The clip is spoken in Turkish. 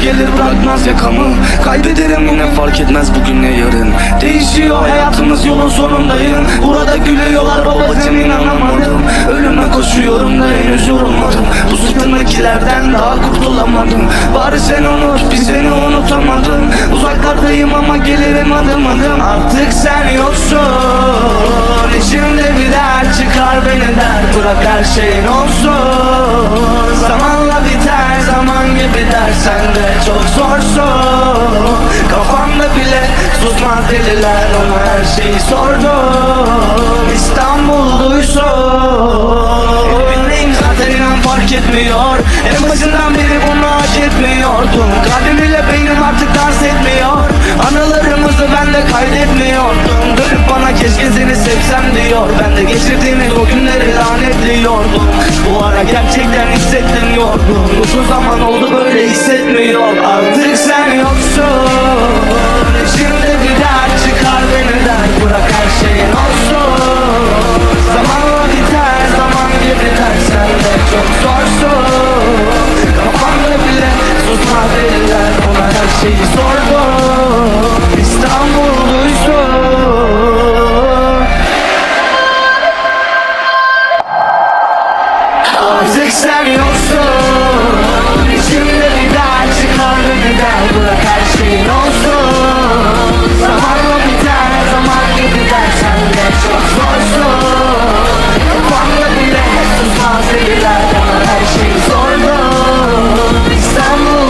gelir bırakmaz yakamı. Kaybederim yine fark etmez bugün ne yarın. Değişiyor hayatımız yolun sonundayım. Burada gülüyorlar babacım inanamadım. Ölüme koşuyorum da henüz yorulmadım. Bu sırtımdakilerden daha kurtulamadım. Bari sen unut biz seni unutamadım. Uzaklardayım ama gelirim adım adım. Artık sen yoksun. İçimde bir dert çıkar beni der. Bırak her şeyin olsun. Zamanla biter zaman gibi dersen de çok zorsun Kafamda bile susmaz deliler Ona her şeyi sordum İstanbul duysun Evindeyim zaten inan fark etmiyor. En başından beri bunu hak etmiyordum Kalbim ile beynim artık dans etmiyor. Anılarımızı ben de kaydetmiyordum Dönüp bana keşke seni sevsem diyor. Ben de geçirdiğimiz gerçekten hissettim yorgun Uzun zaman oldu böyle hissetmiyor. Artık sen yoksun. İçimde bir dert çıkar beni der Bırak her şeyin olsun. Zamanla biter zaman gibi dersen de çok zorsun. Kafamda bile susmaz deliler Ona her şeyi sordum sen yoksun. İçimde bir daha çıkardı bir daha bırak her şeyin olsun. Zamanla biter zaman gibi dersen de çok zorsun. Kafamda bile susmaz deliler bana her şeyi sordu. İstanbul